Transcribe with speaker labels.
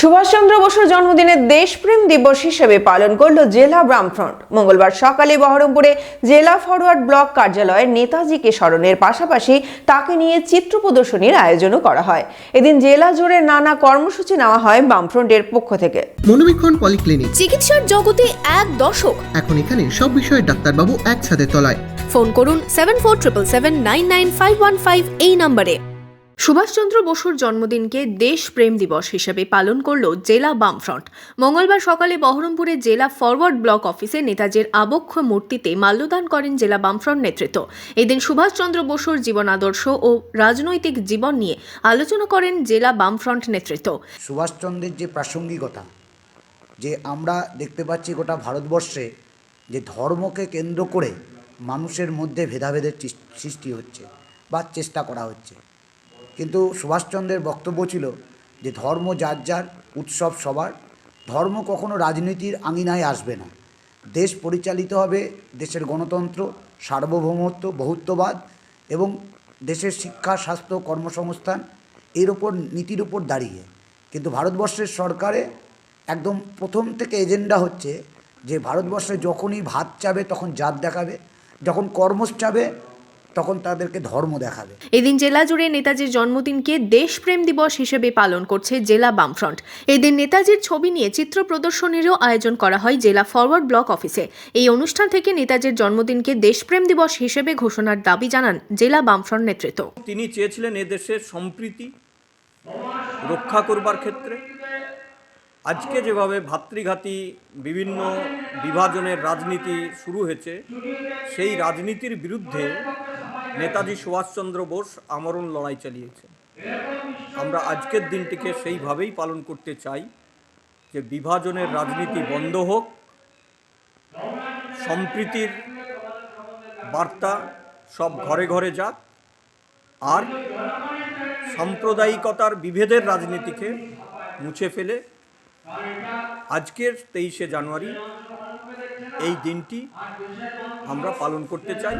Speaker 1: সুভাষচন্দ্র বসুর জন্মদিনের দেশপ্রেম দিবস হিসেবে পালন করল জেলা বামফ্রন্ট। মঙ্গলবার সকালে বহরমপুরে জেলা ফরওয়ার্ড ব্লক কার্যালয়ে নেতাজিকে স্মরণের পাশাপাশি তাকে নিয়ে চিত্র প্রদর্শনীর আয়োজনও করা হয়। এদিন জেলা জুড়ে নানা কর্মসূচি নেওয়া হয় বামফ্রন্টের পক্ষ থেকে।
Speaker 2: মনোবীক্ষণ পলিক্লিনিক।
Speaker 3: চিকিৎসার জগতে এক দশক
Speaker 2: এখন এখানে সব বিষয়ে ডাক্তারবাবু একসাথে তলায়।
Speaker 3: ফোন করুন seven four triple seven nine nine five one five এই নম্বরে। সুভাষচন্দ্র বসুর জন্মদিনকে দেশপ্রেম দিবস হিসেবে পালন করল জেলা বামফ্রন্ট। মঙ্গলবার সকালে বহরমপুরে জেলা ফরওয়ার্ড ব্লক অফিসে নেতাজির আবক্ষ মূর্তিতে মাল্যদান করেন জেলা বামফ্রন্ট নেতৃত্ব। এদিন সুভাষচন্দ্র বসুর জীবন আদর্শ ও রাজনৈতিক জীবন নিয়ে আলোচনা করেন জেলা বামফ্রন্ট নেতৃত্ব।
Speaker 4: সুভাষচন্দ্রের যে প্রাসঙ্গিকতা, যে আমরা দেখতে পাচ্ছি গোটা ভারতবর্ষে যে ধর্মকে কেন্দ্র করে মানুষের মধ্যে ভেদাভেদের সৃষ্টি হচ্ছে বা চেষ্টা করা হচ্ছে কিন্তু সুভাষচন্দ্রের বক্তব্য ছিল যে ধর্ম যার যার, উৎসব সবার। ধর্ম কখনো রাজনীতির আঙিনায় আসবে না। দেশ পরিচালিত হবে দেশের গণতন্ত্র, সার্বভৌমত্ব, বহুত্ববাদ এবং দেশের শিক্ষা, স্বাস্থ্য, কর্মসংস্থান এর ওপর, নীতির উপর দাঁড়িয়ে। কিন্তু ভারতবর্ষের সরকারে একদম প্রথম থেকে এজেন্ডা হচ্ছে যে ভারতবর্ষে যখনই ভাত চাবে তখন জাত দেখাবে, যখন কর্ম চাবে তখন তাদেরকে ধর্ম দেখাবে।
Speaker 3: এদিন জেলা জুড়ে নেতাজির জন্মদিনকে দেশপ্রেম দিবস হিসেবে পালন করছে জেলা বামফ্রন্ট। এদিন নেতাজির ছবি নিয়ে চিত্র প্রদর্শনীরও আয়োজন করা হয় জেলা ফরওয়ার্ড ব্লক অফিসে। এই অনুষ্ঠান থেকে নেতাজির জন্মদিনকে দেশপ্রেম দিবস হিসেবে ঘোষণার দাবি জানান জেলা বামফ্রন্ট নেতৃত্ব।
Speaker 5: তিনি চেয়েছিলেন এদেশের সম্প্রীতি রক্ষা করবার ক্ষেত্রে। আজকে যেভাবে ভাতৃঘাতী বিভিন্ন বিভাজনের রাজনীতি শুরু হয়েছে সেই রাজনীতির বিরুদ্ধে নেতাজি সুভাষচন্দ্র বোস আমরণ লড়াই চালিয়েছেন আমরা আজকের দিনটিকে সেইভাবেই পালন করতে চাই যে বিভাজনের রাজনীতি বন্ধ হোক, সম্প্রীতির বার্তা সব ঘরে ঘরে যাক, আর সাম্প্রদায়িকতার বিভেদের রাজনীতিকে মুছে ফেলে আজকের তেইশে জানুয়ারি এই দিনটি আমরা পালন করতে চাই।